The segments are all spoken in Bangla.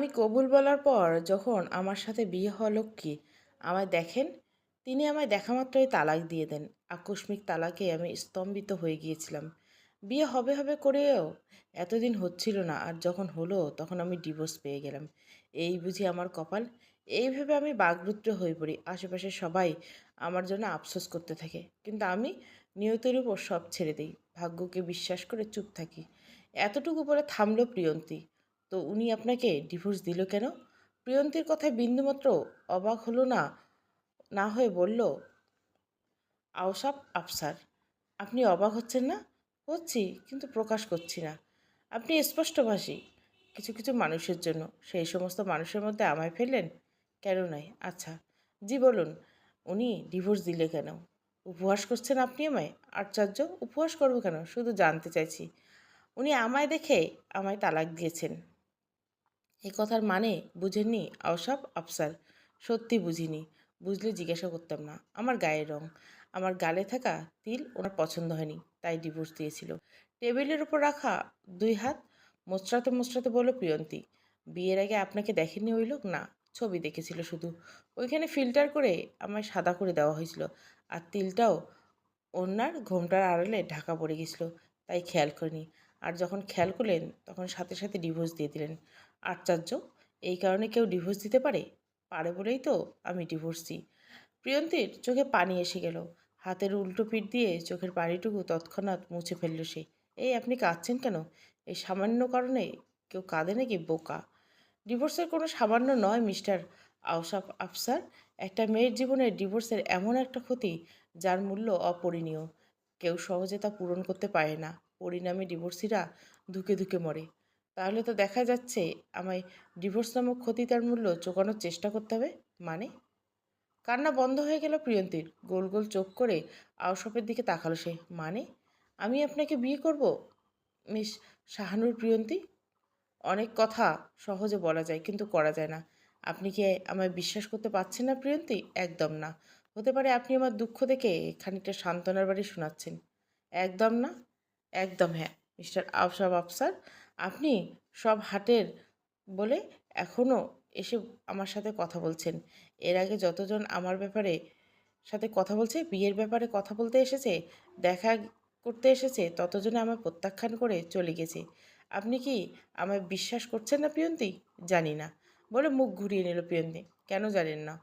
আমি কবুল বলার পর যখন আমার সাথে বিয়ে হওয়া লক্ষ্মী আমায় দেখেন, তিনি আমায় দেখা মাত্রই তালাক দিয়ে দেন। আকস্মিক তালাকে আমি স্তম্ভিত হয়ে গিয়েছিলাম। বিয়ে হবে হবে করেও এতদিন হচ্ছিল না, আর যখন হলো তখন আমি ডিভোর্স পেয়ে গেলাম। এই বুঝি আমার কপাল। এইভাবে আমি বাগরুদ্র হয়ে পড়ি। আশেপাশে সবাই আমার জন্য আফসোস করতে থাকে। কিন্তু আমি নিয়তের উপর সব ছেড়ে দিই। ভাগ্যকে বিশ্বাস করে চুপ থাকি। এতটুকু বলে থামলো প্রিয়ন্তী। তো উনি আপনাকে ডিভোর্স দিল কেন? প্রিয়ন্তীর কথায় বিন্দুমাত্র অবাক হলো না না হয়ে বলল আওসাপ আফসার, আপনি অবাক হচ্ছেন না? হচ্ছি, কিন্তু প্রকাশ করছি না। আপনি স্পষ্টভাষী, কিছু কিছু মানুষের জন্য। সেই সমস্ত মানুষের মধ্যে আমায় ফেললেন? কেন নয় আচ্ছা জি বলুন, উনি ডিভোর্স দিলে কেন? উপহাস করছেন আপনি আমায়? আশ্চর্য, উপহাস করব কেন? শুধু জানতে চাইছি। উনি আমায় দেখে আমায় তালাক দিয়েছেন। এই কথার মানে বুঝেননি আওসাব আফসার। সত্যি বুঝিনি। বুঝলে জিজ্ঞাসা করতাম না। আমার গায়ের রং। আমার গালে থাকা তিল ওনার পছন্দ হয়নি, তাই ডিভোর্স দিয়েছিল। টেবিলের উপর রাখা দুই হাত মোচড়াতে মোচড়াতে বলল, প্রিয়ন্তী, বিয়ের আগে আপনাকে দেখেনি ওই লোক? না, ছবি দেখেছিল শুধু। ওইখানে ফিল্টার করে আমায় সাদা করে দেওয়া হয়েছিল। আর তিলটাও ওনার ঘোমটার আড়ালে ঢাকা পড়ে গেছিল। তাই খেয়াল করিনি। আর যখন খেয়াল করলেন, তখন সাথে সাথে ডিভোর্স দিয়ে দিলেন। আশ্চর্য, এই কারণে কেউ ডিভোর্স দিতে পারে? পারে বলেই তো আমি ডিভোর্স দিই প্রিয়ন্তীর চোখে পানি এসে গেল। হাতের উল্টো পিঠ দিয়ে চোখের পানিটুকু তৎক্ষণাৎ মুছে ফেলল সে। এই আপনি কাঁদছেন কেন? এই সামান্য কারণে কেউ কাঁদে নাকি বোকা? ডিভোর্সের কোনো সামান্য নয় মিস্টার আউসাফ আফসার। একটা মেয়ের জীবনে ডিভোর্সের এমন একটা ক্ষতি যার মূল্য অপরিণীয়। কেউ সহজে তা পূরণ করতে পারে না। পরিণামে ডিভোর্সিরা ধুকে ধুকে মরে। তাহলে তো দেখা যাচ্ছে, আমায় ডিভোর্স নামক ক্ষতি তার মূল্য চোকানোর চেষ্টা করতে হবে? মানে? কান্না বন্ধ হয়ে গেল প্রিয়ন্তীর। গোল গোল চোখ করে আউসপের দিকে তাকালো সে। মানে? আমি আপনাকে বিয়ে করব? মিস শাহানুর প্রিয়ন্তী? অনেক কথা সহজে বলা যায়, কিন্তু করা যায় না। আপনি কি আমায় বিশ্বাস করতে পারছেন না প্রিয়ন্তী? একদম না। হতে পারে আপনি আমার দুঃখ দেখে খানিকটা সান্ত্বনার বাড়ি শোনাচ্ছেন। একদম না? একদম হ্যাঁ মিস্টার আফসাব আফসার। আপনি সব হাটের বলে এখনও এসে আমার সাথে কথা বলছেন। এর আগে যতজন আমার ব্যাপারে সাথে কথা বলছে, বিয়ের ব্যাপারে কথা বলতে এসেছে, দেখা করতে এসেছে, ততজনে আমার প্রত্যাখ্যান করে চলে গেছে। আপনি কি আমায় বিশ্বাস করছেন না পিয়ন্তি? জানি না। বলে মুখ ঘুরিয়ে নিল পিয়ন্তি। কেন জানেন না?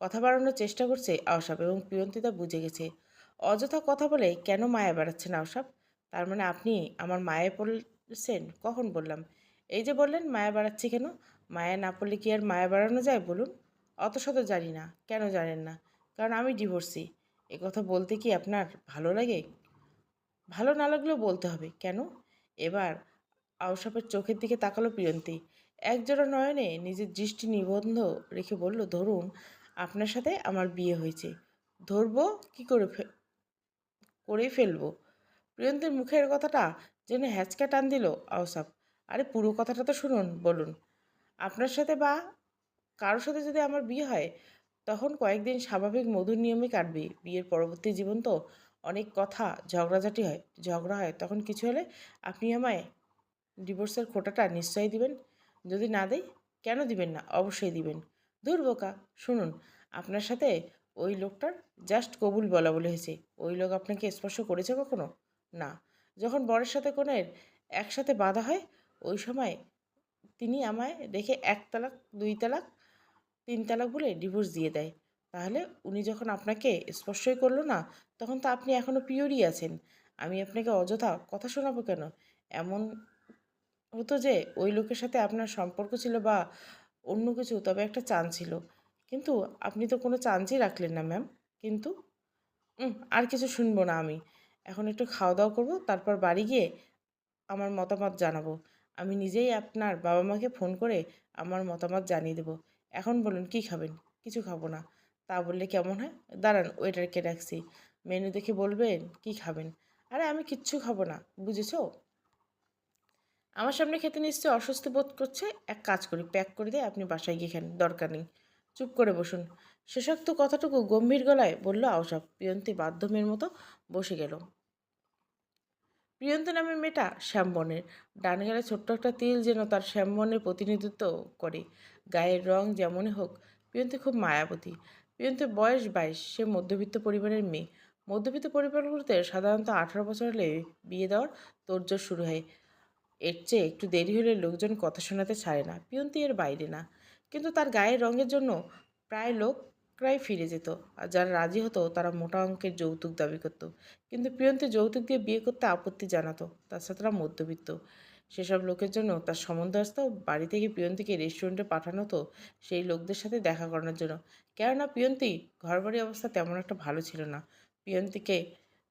কথা বাড়ানোর চেষ্টা করছে আওসাব এবং পিয়ন্তি তা বুঝে গেছে। অযথা কথা বলে কেন মায়া বেড়াচ্ছেন আওসাব তার মানে আপনি আমার মায়ে পড়ছেন? কখন বললাম? এই যে বললেন, মায়া বাড়াচ্ছি কেন? মায়া না পড়লে কি আর মায়া বাড়ানো যায় বলুন? অত শত জানি না, কেন জানেন না? কারণ আমি ডিভোর্সি। এ কথা বলতে কি আপনার ভালো লাগে? ভালো না লাগলেও বলতে হবে, কেন? এবার আউসাপের চোখের দিকে তাকালো প্রিয়ন্তী। একজোড়া নয়নে নিজের দৃষ্টি নিবন্ধ রেখে বলল, ধরুন আপনার সাথে আমার বিয়ে হয়েছে। ধরবো কি করে করেই ফেলব? প্রিয়ন্তীর মুখের কথাটা যেন হ্যাচকা টান দিল আউসাপ আরে, পুরো কথাটা তো শুনুন, বলুন। আপনার সাথে বা কারোর সাথে যদি আমার বিয়ে হয়, তখন কয়েকদিন স্বাভাবিক মধুর নিয়মে কাটবে। বিয়ের পরবর্তী জীবন তো অনেক কথা ঝগড়াঝাটি হয়, ঝগড়া হয়, তখন কিছু হলে আপনি আমায় ডিভোর্সের খোটাটা নিশ্চয়ই দিবেন। যদি না দেয় কেন দিবেন না? অবশ্যই দিবেন। দূর বোকা। শুনুন, আপনার সাথে ওই লোকটার জাস্ট কবুল বলা বলে হয়েছে। ওই লোক আপনাকে স্পর্শ করেছে কখনো? না। যখন বরের সাথে কোনের একসাথে বাধা হয়, ওই সময় তিনি আমায় রেখে এক তালাক, দুই তালাক, তিন তালাক বলে ডিভোর্স দিয়ে দেয়। তাহলে উনি যখন আপনাকে স্পর্শই করল না, তখন তো আপনি এখনও পিওরই আছেন। আমি আপনাকে অযথা কথা শোনাবো কেন? এমন হতো যে ওই লোকের সাথে আপনার সম্পর্ক ছিল বা অন্য কিছু, তবে একটা চান ছিল। কিন্তু আপনি তো কোনো চান্সই রাখলেন না, ম্যাম। কিন্তু? আর কিছু শুনব না আমি। এখন একটু খাওয়া দাওয়া করব, তারপর বাড়ি গিয়ে আমার মতামত জানাব। আমি নিজেই আপনার বাবা মাকে ফোন করে আমার মতামত জানিয়ে দেবো। এখন বলুন, কি খাবেন? কিছু খাব না। তা বললে কেমন হয়? দাঁড়ান, ওয়েটারকে ডাকছি। মেনু দেখে বলবেন, কি খাবেন? আরে, আমি কিচ্ছু খাব না। বুঝেছ? আমার সামনে খেতে নিশ্চয়ই অস্বস্তি বোধ করছে। এক কাজ করি, প্যাক করে দিয়ে আপনি বাসায় গিয়ে খান দরকার নেই। চুপ করে বসুন। শেষোক্ত কথাটুকু গম্ভীর গলায় বলল আওসাব পিয়ন্তি বাধ্যমের মতো বসে গেল। প্রিয়ন্ত নামের মেয়েটা শ্যামবনের। ডান গেলে ছোট্ট একটা তিল যেন তার শ্যামবনের প্রতিনিধিত্ব করে। গায়ের রং যেমনই হোক, প্রিয়ন্তী খুব মায়াবতী। প্রিয়ন্তের বয়স বাইশ, সে মধ্যবিত্ত পরিবারের মেয়ে। মধ্যবিত্ত পরিবারগুলোতে সাধারণত আঠারো বছর হলে বিয়ে দেওয়ার তোড়জোড় শুরু হয়। এর চেয়ে একটু দেরি হলে লোকজন কথা শোনাতে ছাড়ে না, পিয়ন্তি এর বাইরে না। কিন্তু তার গায়ের রঙের জন্য প্রায় লোক প্রায় ফিরে যেত আর যারা রাজি হতো তারা মোটা অঙ্কের যৌতুক দাবি করত। কিন্তু প্রিয়ন্তি যৌতুক দিয়ে বিয়ে করতে আপত্তি জানাতো তাছাড়া তারা মধ্যবিত্ত। সেসব লোকের জন্য তার সম্বন্ধ আসতেও বাড়ি থেকে পিয়ন্তিকে রেস্টুরেন্টে পাঠানো তো সেই লোকদের সাথে দেখা করানোর জন্য। কেননা পিয়ন্তি ঘরবাড়ি অবস্থা তেমন একটা ভালো ছিল না। পিয়ন্তিকে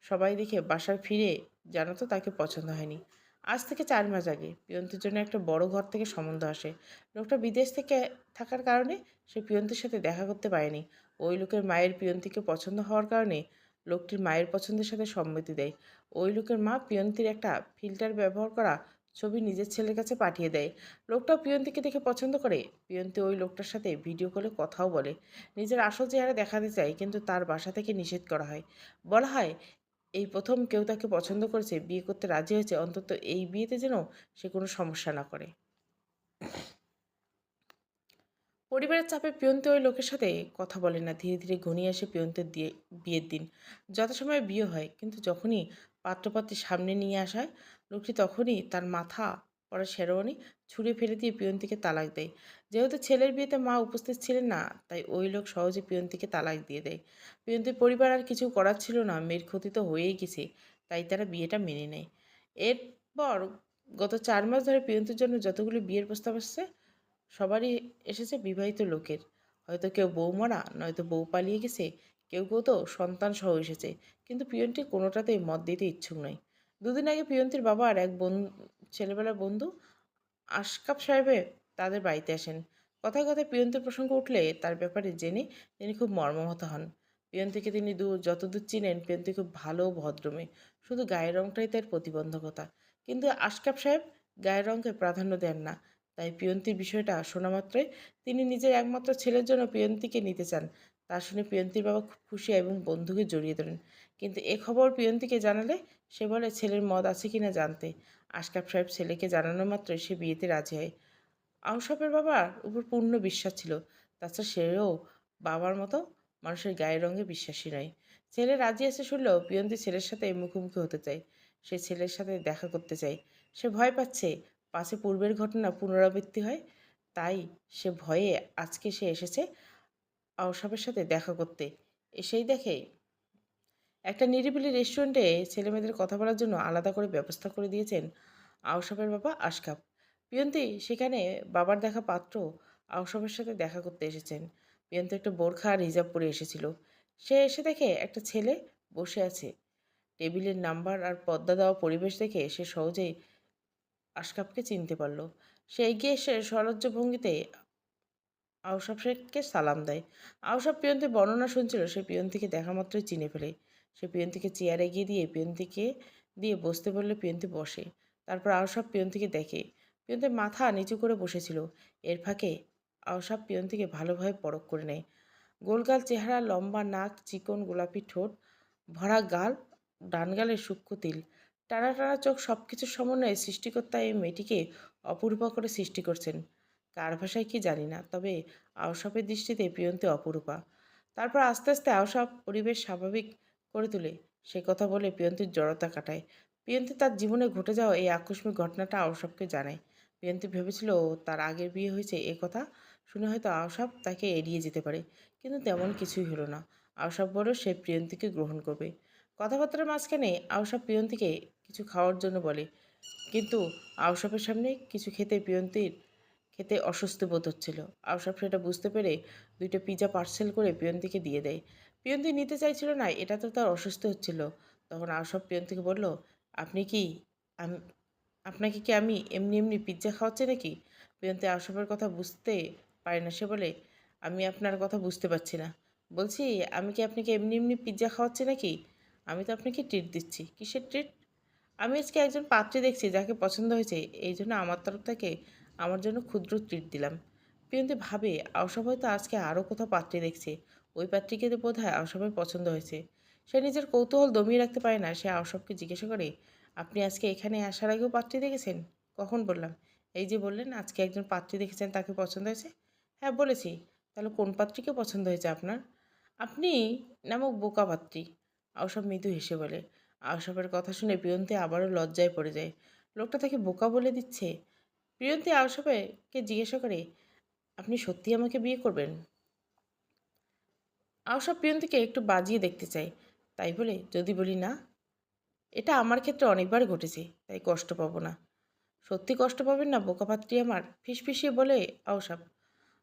সবাই দেখে বাসায় ফিরে জানাতো তাকে পছন্দ হয়নি। আজ থেকে চার মাস আগে পিয়ন্তির জন্য একটা বড় ঘর থেকে সম্বন্ধ আসে। লোকটা বিদেশ থেকে থাকার কারণে সে পিয়ন্তির সাথে দেখা করতে পারেনি। ওই লোকের মায়ের পিয়ন্তিকে পছন্দ হওয়ার কারণে লোকটির মায়ের পছন্দের সাথে সম্মতি দেয়। ওই লোকের মা পিয়ন্তির একটা ফিল্টার ব্যবহার করা ছবি নিজের ছেলের কাছে পাঠিয়ে দেয়। লোকটাও পিয়ন্তিকে দেখে পছন্দ করে। পিয়ন্তি ওই লোকটার সাথে ভিডিও কলে কথাও বলে। নিজের আসল চেহারা দেখাতে চায়, কিন্তু তার বাসা থেকে নিষেধ করা হয়। বলা হয় এই প্রথম কেউ তাকে পছন্দ করেছে, বিয়ে করতে রাজি হয়েছে, অন্তত এই বিয়েতে যেন সে কোনো সমস্যা না করে। পরিবারের চাপে পিয়ন্তে ওই লোকের সাথে কথা বলে না। ধীরে ধীরে ঘনিয়ে আসে পিয়ন্তের দিয়ে বিয়ের দিন। যথাসময়ে বিয়ে হয়, কিন্তু যখনই পাত্রপাত্রী সামনে নিয়ে আসায়, লোকটি তখনই তার মাথা পরা শেরওয়ানি ছুঁড়ে ফেলে দিয়ে পিয়ন্তিকে তালাক দেয়। যেহেতু ছেলের বিয়েতে মা উপস্থিত ছিলেন না, তাই ওই লোক সহজে পিয়ন্তিকে তালাক দিয়ে দেয়। পিয়ন্তির পরিবার আর কিছু করার ছিল না, মেয়ের ক্ষতি তো হয়েই গেছে, তাই তারা বিয়েটা মেনে নেয়। এরপর গত চার মাস ধরে পিয়ন্তির জন্য যতগুলো বিয়ের প্রস্তাব আসছে, সবারই এসেছে বিবাহিত লোকের। হয়তো কেউ বউ মারা, নয়তো বউ পালিয়ে গেছে, কেউ কেউ তো সন্তান সহ এসেছে, কিন্তু পিয়নটি কোনোটাতেই মত দিতে ইচ্ছুক নয়। দুদিন আগে পিয়ন্তির বাবা আর এক বন্ধু ছেলেবেলার বন্ধু আশকাপ সাহেবে তাদের বাড়িতে আসেন। কথায় কথায় পিয়ন্তির প্রসঙ্গ উঠলে তার ব্যাপারে জেনে তিনি খুব মর্মাহত হন। পিয়ন্তিকে তিনি দূর, যতদূর চিনেন পিয়ন্তি খুব ভালো ভদ্রমে। শুধু গায়ের রংটাই তার প্রতিবন্ধকতা। কিন্তু আশকাপ সাহেব গায়ের রঙকে প্রাধান্য দেন না। তাই পিয়ন্তির বিষয়টা শোনা মাত্রই তিনি নিজের একমাত্র ছেলের জন্য পিয়ন্তিকে নিতে চান। তা শুনে পিয়ন্তির বাবা খুব খুশি এবং বন্ধুকে জড়িয়ে ধরেন। কিন্তু এ খবর পিয়ন্তিকে জানালে সে বলে, ছেলের মদ আছে কিনা জানতে? আশকাপ সাহেব ছেলেকে জানানো মাত্রই সে বিয়েতে রাজি হয়। আউসাপের বাবার উপর পূর্ণ বিশ্বাস ছিল। তাছাড়া সেও বাবার মতো মানুষের গায়ের রঙে বিশ্বাসী নয় ছেলে রাজি আছে শুনলেও পিয়ন্তি ছেলের সাথে মুখোমুখি হতে চায়। সে ছেলের সাথে দেখা করতে চায়। সে ভয় পাচ্ছে পাশে পূর্বের ঘটনা পুনরাবৃত্তি হয়। তাই সে ভয়ে আজকে সে এসেছে আউসাপের সাথে দেখা করতে। এসেই দেখে একটা নিরিবিলি রেস্টুরেন্টে ছেলেমেয়েদের কথা বলার জন্য আলাদা করে ব্যবস্থা করে দিয়েছেন আউসাপের বাবা আশকাপ। পিয়ন্তি, সেখানে বাবার দেখা পাত্র আউসাপের সাথে দেখা করতে এসেছেন। পিয়ন্তি একটা বোরখা আর হিজাব পরে এসেছিল। সে এসে দেখে একটা ছেলে বসে আছে। টেবিলের নাম্বার আর পদ্মা দেওয়া পরিবেশ দেখে সে সহজেই আশকাপকে চিনতে পারল। সে এগিয়ে এসে সলজ্জ ভঙ্গিতে আউসাব শেখকে সালাম দেয়। আউসাব পিয়ন্তি বর্ণনা শুনছিল, সে পিয়ন্তিকে দেখা মাত্রই চিনে ফেলে। সে পিয়ন্তিকে চেয়ারে এগিয়ে দিয়ে পিয়ন্তিকে দিয়ে বসতে বললে পিয়ন্তি বসে। তারপর আউসাব পিয়ন্তিকে দেখে পিয়ন্তির মাথা নিচু করে বসেছিল। এর ফাঁকে আউসাব পিয়ন্তিকে ভালোভাবে পরখ করে নেয়। গোলগাল চেহারা, লম্বা নাক, চিকন গোলাপি ঠোঁট, ভরা গাল ডান গালের সূক্ষ্ম তিল। টানা টানা চোখ সব কিছুর সমন্বয়ে সৃষ্টিকর্তা এই মেয়েটিকে অপূর্ব করে সৃষ্টি করছেন। কার ভাষায় কি জানি না, তবে আওসাপের দৃষ্টিতে প্রিয়ন্তে অপরূপা। তারপর আস্তে আস্তে আওসাপ পরিবেশ স্বাভাবিক করে তুলে। সে কথা বলে প্রিয়ন্তীর জড়তা কাটায়। প্রিয়ন্তী তার জীবনে ঘটে যাওয়া এই আকস্মিক ঘটনাটা আওসাপকে জানায়। প্রিয়ন্তী ভেবেছিল তার আগের বিয়ে হয়েছে, এ কথা শুনে হয়তো আওসাপ তাকে এড়িয়ে যেতে পারে। কিন্তু তেমন কিছুই হলো না। আওসাপ বলল, সে প্রিয়ন্তীকে গ্রহণ করবে। কথাবার্তার মাঝখানে আওসাপ প্রিয়ন্তীকে কিছু খাওয়ার জন্য বলে। কিন্তু আওসাপের সামনে কিছু খেতে প্রিয়ন্তীর খেতে অস্বস্তি বোধ হচ্ছিল। আওসাপ সেটা বুঝতে পেরে দুইটা পিজা পার্সেল করে পিয়ন্তিকে দিয়ে দেয়। পিয়ন্তি নিতে চাইছিল না, এটা তো তার অসুস্থ হচ্ছিল। তখন আওসাপ পিয়ন্তিকে বলল, আপনি কি আপনাকে কি আমি এমনি এমনি পিৎজা খাওয়াচ্ছি নাকি? পিয়ন্তি আওসাপের কথা বুঝতে পারে না, সে বলে, আমি আপনার কথা বুঝতে পারছি না। বলছি, আমি কি আপনাকে এমনি এমনি পিৎজা খাওয়াচ্ছি নাকি? আমি তো আপনাকে ট্রিট দিচ্ছি। কিসের ট্রিট আমি আজকে একজন পাত্রী দেখছি যাকে পছন্দ হয়েছে, এই জন্য আমার তরফ থেকে আমার জন্য ক্ষুদ্র ট্রিট দিলাম। প্রিয়ন্তী ভাবে আওসব হয়তো আজকে আরও কোথাও পাত্রী দেখছে। ওই পাত্রীকে বোধ হয় আওসবের পছন্দ হয়েছে। সে নিজের কৌতূহল দমিয়ে রাখতে পারে না। সে আওসবকে জিজ্ঞাসা করে আপনি আজকে এখানে আসার আগেও পাত্রী দেখেছেন? কখন বললাম। এই যে বললেন, আজকে একজন পাত্রী দেখেছেন, তাকে পছন্দ হয়েছে? হ্যাঁ বলেছি। তাহলে কোন পাত্রীকে পছন্দ হয়েছে আপনার? আপনি নামক বোকা পাত্রী। আওসব মৃদু হেসে বলে। আওসবের কথা শুনে প্রিয়ন্তী আবারও লজ্জায় পড়ে যায়। লোকটা তাকে বোকা বলে দিচ্ছে। প্রিয়ন্তী আওসবেকে জিজ্ঞাসা করে, আপনি সত্যি আমাকে বিয়ে করবেন? আওসব প্রিয়ন্তীকে একটু বাজিয়ে দেখতে চাই তাই বলে, যদি বলি না এটা আমার ক্ষেত্রে অনেকবার ঘটেছে, তাই কষ্ট পাবো না। সত্যি কষ্ট পাবেন না বোকাপাত্রী আমার। ফিসফিসিয়ে বলে আওসাপ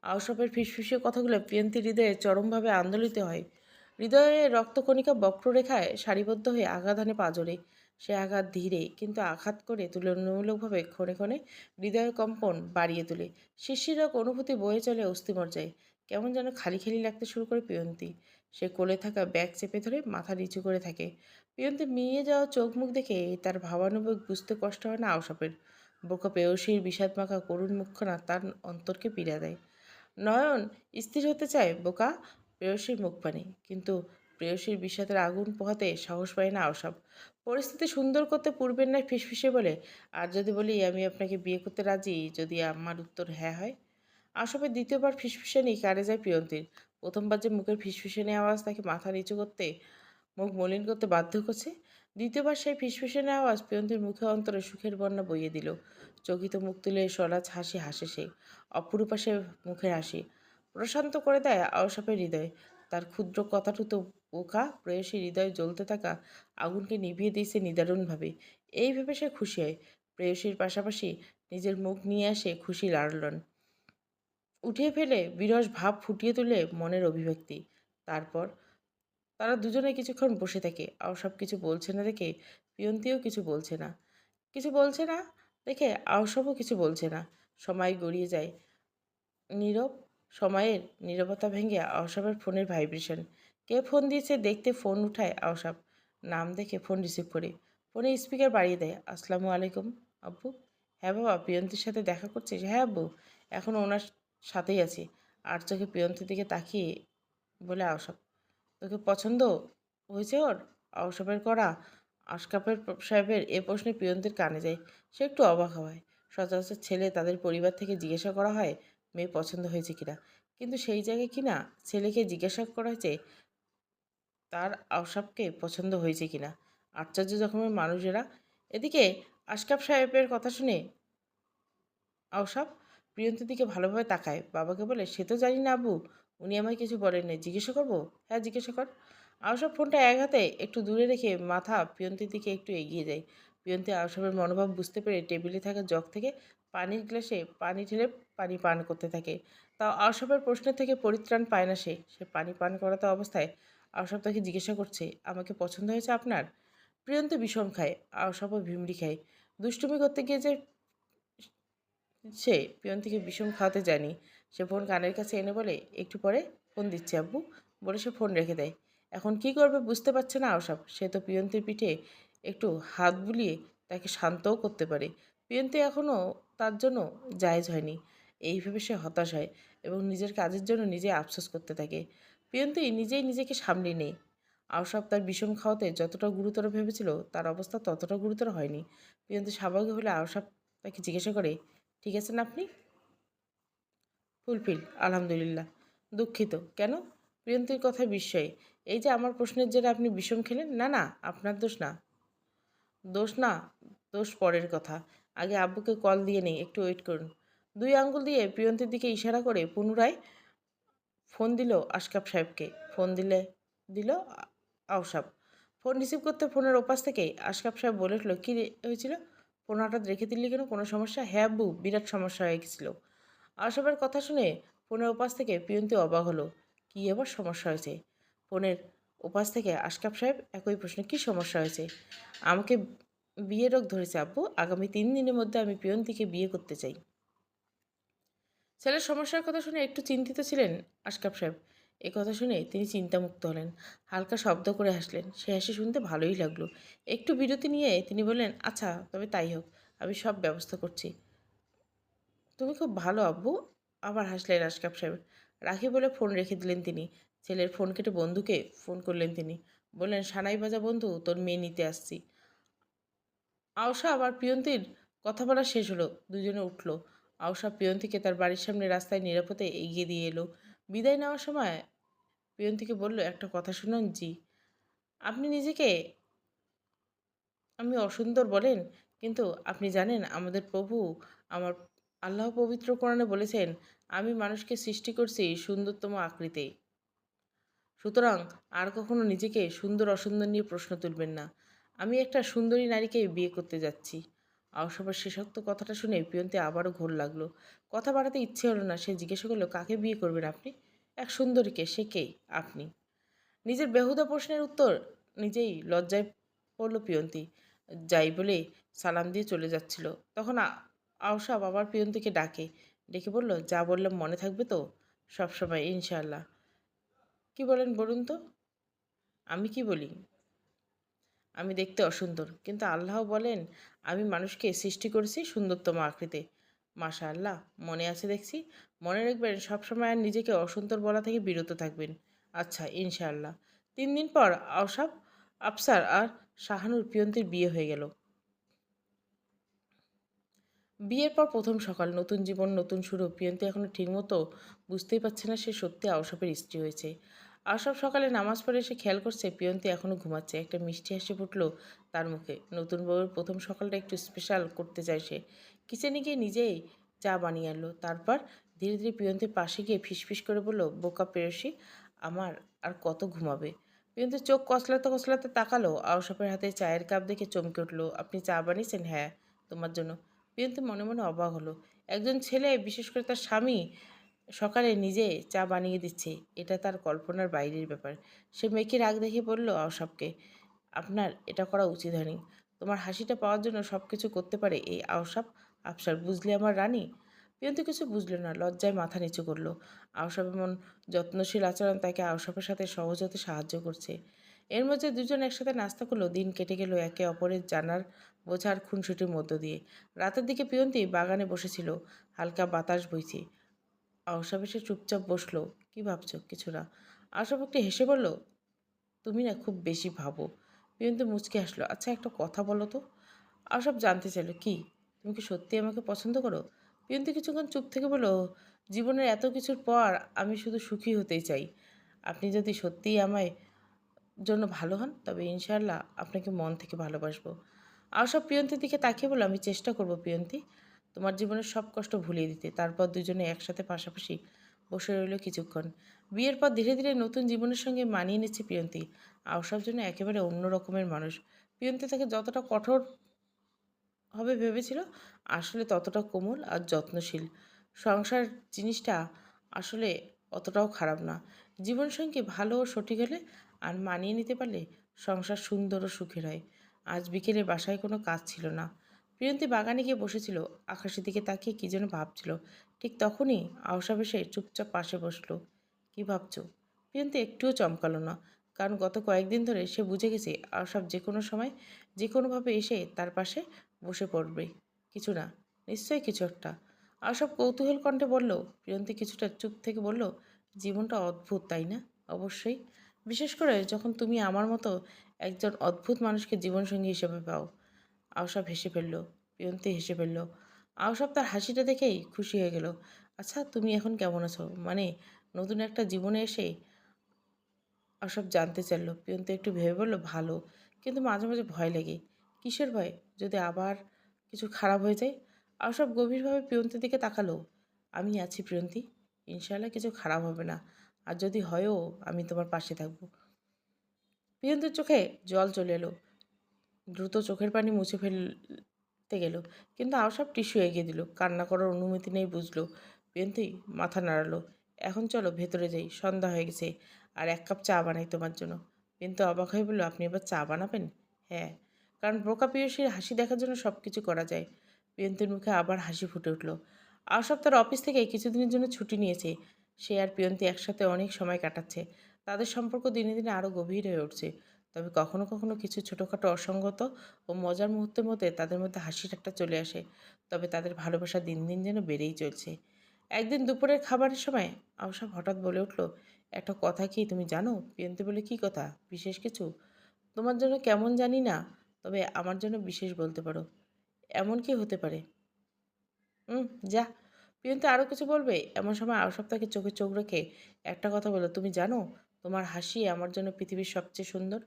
আওসাপের ফিসফিসিয়ে কথাগুলো প্রিয়ন্তীর হৃদয়ে চরমভাবে আন্দোলিত হয়। হৃদয়ে রক্তকণিকা বক্ররেখায় সারিবদ্ধ হয়ে আঘাত আনে পাজরে। সে আঘাত ধীরে কিন্তু আঘাত করে তুলনামূলকভাবে ক্ষণে ক্ষণে হৃদয়ের কম্পন বাড়িয়ে তোলে। শিশিরক অনুভূতি বয়ে চলে অস্থিমজ্জায়। কেমন যেন খালি খালি লাগতে শুরু করে প্রিয়ন্তী সে কোলে থাকা ব্যাগ চেপে ধরে মাথা নিচু করে থাকে। প্রিয়ন্তী মিয়ে যাওয়া চোখ মুখ দেখে তার ভাবানুভব বুঝতে কষ্ট হয় না আওসাপের বোকা পেয়সীর বিষাদ মাখা করুণ মুখখানা তার অন্তরকে পীড়া দেয়। নয়ন স্থির হতে চায় বোকা প্রেয়সীর মুখ পানে কিন্তু প্রেয়সীর বিষাদের আগুন পোহাতে সাহস পায় না আওসাব পরিস্থিতি সুন্দর করতে পূর্বের নাই ফিসফিসে বলে, আর যদি বলি আমি আপনাকে বিয়ে করতে রাজি, যদি আমার উত্তর হ্যাঁ হয়? আসবে দ্বিতীয়বার ফিসফিসানি কারে যায় প্রিয়ন্তীর প্রথমবার যে মুখের ফিসফিসানি আওয়াজ তাকে মাথা নিচু করতে মুখ মলিন করতে বাধ্য করছে। দ্বিতীয়বার সেই ফিসফিসানি আওয়াজ প্রিয়ন্তীর মুখে অন্তরে সুখের বন্যা বইয়ে দিল। চকিত মুখ তুলে সরাজ হাসি, হাসে সে, অপরূপা সে হাসি। প্রশান্ত করে দেয় আওসাপের হৃদয়। তার ক্ষুদ্র কথাটুতো পোকা প্রেয়সী হৃদয়ে জ্বলতে থাকা আগুনকে নিভিয়ে দিয়েছে নিদারুণভাবে। এই ভেবে সে খুশি হয়। প্রেয়সীর পাশাপাশি নিজের মুখ নিয়ে আসে খুশি লাড়লন উঠিয়ে ফেলে বিরস ভাব ফুটিয়ে তুলে মনের অভিব্যক্তি। তারপর তারা দুজনে কিছুক্ষণ বসে থাকে আওসব কিছু বলছে না দেখে পিয়ন্তিও কিছু বলছে না। কিছু বলছে না দেখে আওসবও কিছু বলছে না। সময় গড়িয়ে যায়। নীরব, সময়ের নীরবতা ভেঙে আওসাবের ফোনের ভাইব্রেশন। কে ফোন দিয়েছে দেখতে ফোন উঠায় আওসাব নাম দেখে ফোন রিসিভ করে। ফোনে স্পিকার বাড়িয়ে দেয়। আসসালামু আলাইকুম, আব্বু। হ্যাঁ বাবা প্রিয়ন্তীর সাথে দেখা করছিস? হ্যাঁ আব্বু। এখন ওনার সাথেই আছি। আর চোখে প্রিয়ন্তীর দিকে তাকিয়ে বলে আওসাব তোকে পছন্দ? হয়েছে ওর? আওসাবের করা আশকাপের সাহেবের এ প্রশ্নে প্রিয়ন্তীর কানে যায়। সে একটু অবাক হয়। সচরাচর ছেলে তাদের পরিবার থেকে জিজ্ঞাসা করা হয়, মেয়ে পছন্দ হয়েছে কিনা? কিন্তু সেই জায়গায় কিনা ছেলেকে জিজ্ঞাসা করা হয়েছে, তার আশকাপকে পছন্দ হয়েছে কিনা? আশ্চর্য রকমের মানুষেরা। এদিকে আশকাপ সাহেবের কথা শুনে আওসাব প্রিয়ন্তীর দিকে ভালোভাবে তাকায়। বাবাকে বলে, সে তো জানি না আবু উনি আমায় কিছু বলেননি। জিজ্ঞাসা করব? হ্যাঁ জিজ্ঞাসা কর। আওসাব ফোনটা এক হাতে একটু দূরে রেখে মাথা প্রিয়ন্তীর দিকে একটু এগিয়ে যায় প্রিয়ন্তী আওসাবের মনোভাব বুঝতে পেরে টেবিলে থাকা জগ থেকে পানির গ্লাসে পানি ঢেলে পানি পান করতে থাকে। তাও আওসাবের প্রশ্নের থেকে পরিত্রাণ পায় না সে। সে পানি পান করাতে অবস্থায় আওসাব তাকে জিজ্ঞাসা করছে, আমাকে পছন্দ হয়েছে আপনার? প্রিয়ন্ত বিষম খায় আওসাবও ভিমড়ি খায়। দুষ্টুমি করতে গিয়ে যে সে প্রিয়ন্তীকে বিষম খাওয়াতে জানি সে ফোন কানের কাছে এনে বলে, একটু পরে ফোন দিচ্ছে আব্বু। বলে সে ফোন রেখে দেয়। এখন কি করবে বুঝতে পারছে না আওসাব সে তো প্রিয়ন্তীর পিঠে একটু হাত বুলিয়ে তাকে শান্তও করতে পারে। প্রিয়ন্তী এখনও তার জন্য জায়েজ হয়নি। এইভাবে সে হতাশ হয় এবং নিজের কাজের জন্য নিজে আফসোস করতে থাকে। প্রিয়ন্তী নিজেই নিজেকে সামলে নেই আওসাব তার বিষম খাওয়াতে যতটা গুরুতর ভেবেছিল, তার অবস্থা ততটা গুরুতর হয়নি। প্রিয়ন্তী স্বাভাবিক হলে আওসাব তাকে জিজ্ঞাসা করে, ঠিক আছেন আপনি? ফুলফিল, আলহামদুলিল্লাহ। দুঃখিত। কেন? প্রিয়ন্তীর কথা বিস্ময়ে। এই যে আমার প্রশ্নের জেরে আপনি বিষম খেলেন? না না, আপনার দোষ না। দোষ না, দোষ পরের কথা। আগে আব্বুকে কল দিয়ে নেই, একটু ওয়েট করুন। দুই আঙ্গুল দিয়ে প্রিয়ন্তীর দিকে ইশারা করে পুনরায় ফোন দিল আশকাপ সাহেবকে। ফোন দিলে, দিল আওসাব ফোন রিসিভ করতে ফোনের ওপাশ থেকে আশকাপ সাহেব বলে উঠল, কী হয়েছিল? ফোন হঠাৎ রেখে দিলি কেন? কোনো সমস্যা? হ্যাঁ আব্বু, বিরাট সমস্যা হয়ে গেছিল। আশাবের কথা শুনে ফোনের ওপাশ থেকে প্রিয়ন্তী অবাক হলো, কী এবার সমস্যা হয়েছে? ফোনের ওপাশ থেকে আশকাপ সাহেব একই প্রশ্ন, কী সমস্যা হয়েছে? আমাকে বিয়ে রোগ ধরেছে আব্বু, আগামী তিন দিনের মধ্যে আমি প্রিয়ন্তীকে বিয়ে করতে চাই। ছেলের সমস্যার কথা শুনে একটু চিন্তিত ছিলেন আশকাপ সাহেব। এ কথা শুনে তিনি চিন্তামুক্ত হলেন, হালকা শব্দ করে হাসলেন। সে হাসি শুনতে ভালোই লাগল। একটু বিরতি নিয়ে তিনি বললেন আচ্ছা তবে তাই হোক, আমি সব ব্যবস্থা করছি। তুমি খুব ভালো, আব্বু। আবার হাসলেন আশকাপ সাহেব। রাখি বলে ফোন রেখে দিলেন তিনি। ছেলের ফোন কেটে বন্ধুকে ফোন করলেন তিনি। বললেন, সানাই বাজা বন্ধু, তোর মেয়ে নিতে আসছি। আওষা আবার পিয়ন্তির কথা বলা শেষ হলো। দুজনে উঠল। আওষা পিয়ন্তিকে তার বাড়ির সামনে রাস্তায় নিরাপদে এগিয়ে দিয়ে এলো। বিদায় নেওয়ার সময় পিয়ন্তিকে বলল, একটা কথা শুনুন, জি। আপনি নিজেকে আমি অসুন্দর বলেন, কিন্তু আপনি জানেন, আমাদের প্রভু আমার আল্লাহ পবিত্র কোরআনে বলেছেন, আমি মানুষকে সৃষ্টি করছি সুন্দরতম আকৃতি। সুতরাং আর কখনো নিজেকে সুন্দর অসুন্দর নিয়ে প্রশ্ন তুলবেন না। আমি একটা সুন্দরী নারীকে বিয়ে করতে যাচ্ছি। আওসবার শেষোক্ত কথাটা শুনে পিয়ন্তে আবারও ঘোর লাগল। কথা বাড়াতে ইচ্ছে হলো না, সে জিজ্ঞাসা করল, কাকে বিয়ে করবেন আপনি? এক সুন্দরীকে, সে কে? আপনি? নিজের বেহুদা প্রশ্নের উত্তর নিজেই লজ্জায় পড়ল পিয়ন্তি। যাই বলে সালাম দিয়ে চলে যাচ্ছিল। তখন আ- আওসা বাবার পিয়ন্তিকে ডাকে। ডেকে বলল, যা বললাম মনে থাকবে তো? সবসময়, ইনশাআল্লাহ। কি বলেন বলুন তো? আমি কি বলি? আমি দেখতে অসুন্দর, কিন্তু আল্লাহ বলেন, আমি মানুষকে সৃষ্টি করেছি সুন্দরতম আকৃতি মাশা আল্লাহ মনে আছে দেখছি? মনে রাখবেন, সবসময় আর নিজেকে অসুন্দর বলা থেকে বিরত থাকবেন। আচ্ছা ইনশাআল্লাহ। তিন দিন পর আওসাব আফসার আর শাহানুর পিয়ন্তির বিয়ে হয়ে গেল। বিয়ের পর প্রথম সকাল, নতুন জীবন, নতুন শুরু প্রিয়ন্তী এখনও ঠিকমতো বুঝতেই পারছে না সে সত্যি আওসাপের স্ত্রী হয়েছে। আশরাফ সকালে নামাজ পড়ে এসে খেয়াল করছে প্রিয়ন্তী এখনও ঘুমাচ্ছে। একটা মিষ্টি হাসি ফুটলো তার মুখে। নতুন বউয়ের প্রথম সকালটা একটু স্পেশাল করতে চায় সে। কিচেনে গিয়ে নিজেই চা বানিয়ে আনলো। তারপর ধীরে ধীরে প্রিয়ন্তীর পাশে গিয়ে ফিসফিস করে বলল, বোকা পেরসি আমার আর কত ঘুমাবে? প্রিয়ন্তী চোখ কসলাতে কসলাতে তাকালো। আওসাপের হাতে চায়ের কাপ দেখে চমকে উঠল, আপনি চা বানিয়েছেন? হ্যাঁ তোমার জন্য। প্রিয়ন্তী মনে মনে অবাক হলো। একজন ছেলে, বিশেষ করে তার স্বামী, সকালে নিজে চা বানিয়ে দিচ্ছে। এটা তার কল্পনার বাইরের ব্যাপার। সে মেয়েকে রাগ দেখে বলল আওসাবকে আপনার এটা করা উচিত হয়নি। তোমার হাসিটা পাওয়ার জন্য সব কিছু করতে পারে এই আওসাব আফসার, বুঝলে আমার রানী? প্রিয়ন্তী কিছু বুঝলো না, লজ্জায় মাথা নিচু করল। আওসাব এমন যত্নশীল আচরণ তাকে আওসাবের সাথে সহজ হতে সাহায্য করছে। এর মধ্যে দুজন একসাথে নাস্তা করল। দিন কেটে গেল, একে অপরের জানার বোঝার খুনসুটির মধ্য দিয়ে। রাতের দিকে পিয়ন্তি বাগানে বসেছিল, হালকা বাতাস বইছে। এসে চুপচাপ বসল, কি ভাবছ কিছু না আশাব একটু হেসে বলল, তুমি না খুব বেশি ভাবো। পিয়ন্তি মুচকে আসলো আচ্ছা একটা কথা বলো তো? আশাব জানতে চাইলো, কি? তুমি কি সত্যি আমাকে পছন্দ করো? পিয়ন্তি কিছুক্ষণ চুপ থেকে বলল, জীবনের এত কিছুর পর আমি শুধু সুখী হতেই চাই। আপনি যদি সত্যিই আমায় জন্য ভালো হন, তবে ইনশাআল্লাহ আপনাকে মন থেকে ভালোবাসবো। আশাব প্রিয়ন্তীর দিকে তাকিয়ে বলল, আমি চেষ্টা করব প্রিয়ন্তী। তোমার জীবনের সব কষ্ট ভুলিয়ে দিতে। তারপর দুজনে একসাথে পাশাপাশি বসে রইল কিছুক্ষণ। বিয়ের পর ধীরে ধীরে নতুন জীবনের সঙ্গে মানিয়ে নিচ্ছে প্রিয়ন্তী। আওসাব জন্য একেবারে অন্য রকমের মানুষ। প্রিয়ন্তী তাকে যতটা কঠোর হবে ভেবেছিল, আসলে ততটা কোমল আর যত্নশীল। সংসার জিনিসটা আসলে অতটাও খারাপ না। জীবনসঙ্গী ভালো ও সঠিক হলে আর মানিয়ে নিতে পারলে সংসার সুন্দর ও সুখের হয়। আজ বিকেলে বাসায় কোনো কাজ ছিল না। প্রিয়ন্তী বাগানে গিয়ে বসেছিল, আকাশের দিকে তাকিয়ে কী যেন ভাবছিল। ঠিক তখনই আওসা এসে চুপচাপ পাশে বসল। কি ভাবছ? প্রিয়ন্তী একটুও চমকালো না, কারণ গত কয়েকদিন ধরে সে বুঝে গেছে আওসাব যে কোনো সময় যে কোনোভাবে এসে তার পাশে বসে পড়বে। কিছু না, নিশ্চয়ই কিছু একটা। আওসাব কৌতূহল কণ্ঠে বলল। প্রিয়ন্তী কিছুটা চুপ থেকে বলল, জীবনটা অদ্ভুত, তাই না? অবশ্যই। বিশেষ করে যখন তুমি আমার মতো একজন অদ্ভুত মানুষকে জীবনসঙ্গী হিসেবে পাও। আওসাব হেসে ফেলল প্রিয়ন্তী হেসে ফেলল। আওসাব তার হাসিটা দেখেই খুশি হয়ে গেল। আচ্ছা তুমি এখন কেমন আছো? মানে নতুন একটা জীবনে এসে? আওসাব জানতে চাইলো। প্রিয়ন্তী একটু ভেবে বলল, ভালো। কিন্তু মাঝে মাঝে ভয় লাগে। কিসের ভয়? যদি আবার কিছু খারাপ হয়ে যায়? আওসাব গভীরভাবে প্রিয়ন্তীর দিকে তাকালো। আমি আছি প্রিয়ন্তী ইনশাআল্লাহ কিছু খারাপ হবে না। আর যদি হয়ও আমি তোমার পাশে থাকব। প্রিয়ন্তীর চোখে জল চলে এলো। দ্রুত চোখের পানি মুছে ফেলতে গেল। কিন্তু আওসাব টিস্যু এগিয়ে দিল। কান্না করার অনুমতি নেই বুঝলো। প্রিয়ন্তী মাথা নাড়ালো। এখন চলো ভেতরে যাই, সন্ধ্যা হয়ে গেছে। আর এক কাপ চা বানাই তোমার জন্য। কিন্তু অবাক হয়ে বলল, আপনি এবার চা বানাবেন? হ্যাঁ। কারণ বোকা পিয়সীর হাসি দেখার জন্য সব কিছু করা যায়। প্রিয়ন্তীর মুখে আবার হাসি ফুটে উঠল। আশাব তার অফিস থেকে কিছুদিনের জন্য ছুটি নিয়েছে। সে আর প্রিয়ন্তী একসাথে অনেক সময় কাটাচ্ছে। তাদের সম্পর্ক দিনে দিনে আরও গভীর হয়ে উঠছে। তবে কখনো কখনো কিছু ছোটোখাটো অসঙ্গত ও মজার মুহূর্তের মধ্যে তাদের মধ্যে হাসি ঠাট্টা চলে আসে। তবে তাদের ভালোবাসা দিন দিন যেন বেড়েই চলছে। একদিন দুপুরের খাবারের সময় আশাব হঠাৎ বলে উঠল, একটা কথা কি তুমি জানো? প্রিয়ন্তী বলে কি কথা? বিশেষ কিছু? তোমার জন্য কেমন জানি না, তবে আমার জন্য বিশেষ বলতে পারো। এমন কি হতে পারে? হুম যা। প্রিয়ন্তে আরও কিছু বলবে? এমন সময় আশাব তাকে চোখে চোখ রেখে একটা কথা বলো তুমি জানো, তোমার হাসি আমার জন্য পৃথিবীর সবচেয়ে সুন্দর?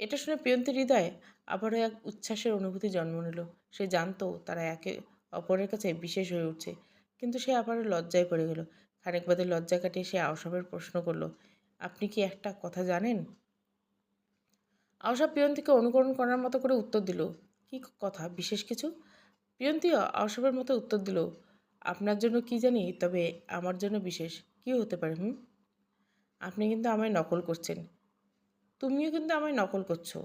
এটা শুনে প্রিয়ন্তীর হৃদয়ে আবারও এক উচ্ছ্বাসের অনুভূতি জন্ম নিল। সে জানতো তারা একে অপরের কাছে বিশেষ হয়ে উঠছে, কিন্তু সে আবারও লজ্জায় পড়ে গেল। খানিক বাদে লজ্জা কাটিয়ে সে আওসাবের প্রশ্ন করল, আপনি কি একটা কথা জানেন? আওসাব প্রিয়ন্তীকে অনুকরণ করার মতো করে উত্তর দিল, কি কথা? বিশেষ কিছু? প্রিয়ন্তীও আওসাবের মতো উত্তর দিল আপনার জন্য কি জানি, তবে আমার জন্য বিশেষ। কি হতে পারে, হুম? আপনি কিন্তু আমায় নকল করছেন। তুমিও কিন্তু আমায় নকল করছ।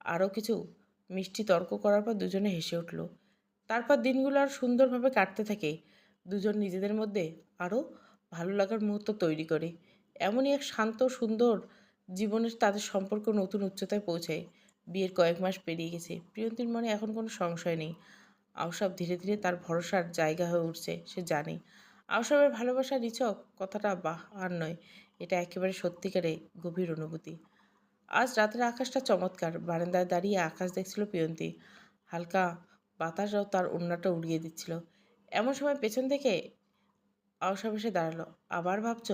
আরও কিছু। মিষ্টি তর্ক করার পর দুজনে হেসে উঠল। তারপর দিনগুলো আর সুন্দরভাবে কাটতে থাকে। দুজন নিজেদের মধ্যে আরও ভালো লাগার মুহূর্ত তৈরি করে। এমনই এক শান্ত, সুন্দর জীবনের তাদের সম্পর্ক নতুন উচ্চতায় পৌঁছায়। বিয়ের কয়েক মাস পেরিয়ে গেছে। প্রিয়ন্তীর মনে এখন কোনো সংশয় নেই। আওসাব ধীরে ধীরে তার ভরসার জায়গা হয়ে উঠছে, সে জানে। আওসাবের ভালোবাসা নিছক কথাটা বাহ, আর নয়, এটা একেবারে সত্যিকারে গভীর অনুভূতি। আজ রাতের আকাশটা চমৎকার, বারান্দায় দাঁড়িয়ে আকাশ দেখছিল পিয়ন্তি। হালকা বাতাসও তার ওড়নাটা উড়িয়ে দিচ্ছিল। এমন সময় পেছন থেকে আওসাব এসে দাঁড়াল। আবার ভাবছ?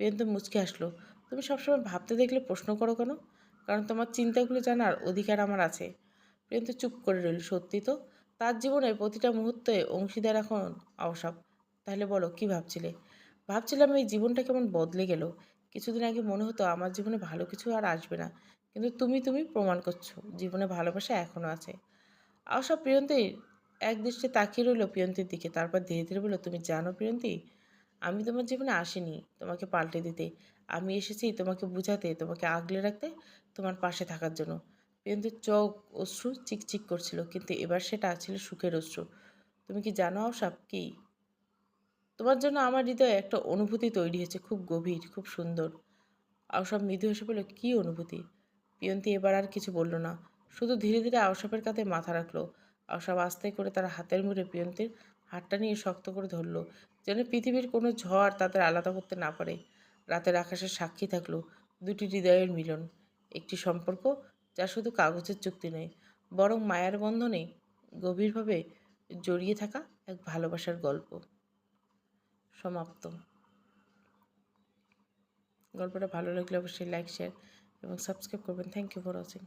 পিয়ন্ত মুচকে আসলো তুমি সবসময় ভাবতে দেখলে প্রশ্ন করো কেন? কারণ তোমার চিন্তাগুলো জানার অধিকার আমার আছে। প্রিয়ন্ত চুপ করে রইল। সত্যি তো? তার জীবনের প্রতিটা মুহূর্তে অংশীদার এখন আওসাব তাহলে বলো, কি ভাবছিলে? ভাবছিলাম এই জীবনটা কেমন বদলে গেল। কিছুদিন আগে মনে হতো আমার জীবনে ভালো কিছু আর আসবে না। কিন্তু তুমি তুমি প্রমাণ করছ, জীবনে ভালোবাসা এখনও আছে। আশা প্রিয়ন্তীর এক দৃষ্টি তাকিয়ে রইল প্রিয়ন্তীর দিকে। তারপর ধীরে ধীরে বলল, তুমি জানো প্রিয়ন্তী, আমি তোমার জীবনে আসিনি তোমাকে পাল্টে দিতে। আমি এসেছি তোমাকে বুঝাতে, তোমাকে আগলে রাখতে, তোমার পাশে থাকার জন্য। প্রিয়ন্তীর চোখ অশ্রু চিকচিক করছিল, কিন্তু এবার সেটা ছিল সুখের অশ্রু। তুমি কি জানো আশাব কি? তোমার জন্য আমার হৃদয়ে একটা অনুভূতি তৈরি হয়েছে, খুব গভীর, খুব সুন্দর। আওসাব মৃদু হেসে বলল, কী অনুভূতি? পিয়ন্তি এবার আর কিছু বলল না, শুধু ধীরে ধীরে আওসাবের কাঁধে মাথা রাখল। আওসাব আস্তে করে তার হাতের মুড়ে পিয়ন্তির হাতটা নিয়ে শক্ত করে ধরলো, যেন পৃথিবীর কোনো ঝড় তাদের আলাদা করতে না পারে। রাতের আকাশের সাক্ষী থাকল, দুটি হৃদয়ের মিলন, একটি সম্পর্ক যা শুধু কাগজের চুক্তি নয়, বরং মায়ার বন্ধনে গভীরভাবে জড়িয়ে থাকা এক ভালোবাসার গল্প। সমাপ্ত। গল্পটা ভালো লাগলে অবশ্যই লাইক শেয়ার এবং সাবস্ক্রাইব করবেন। Thank you for watching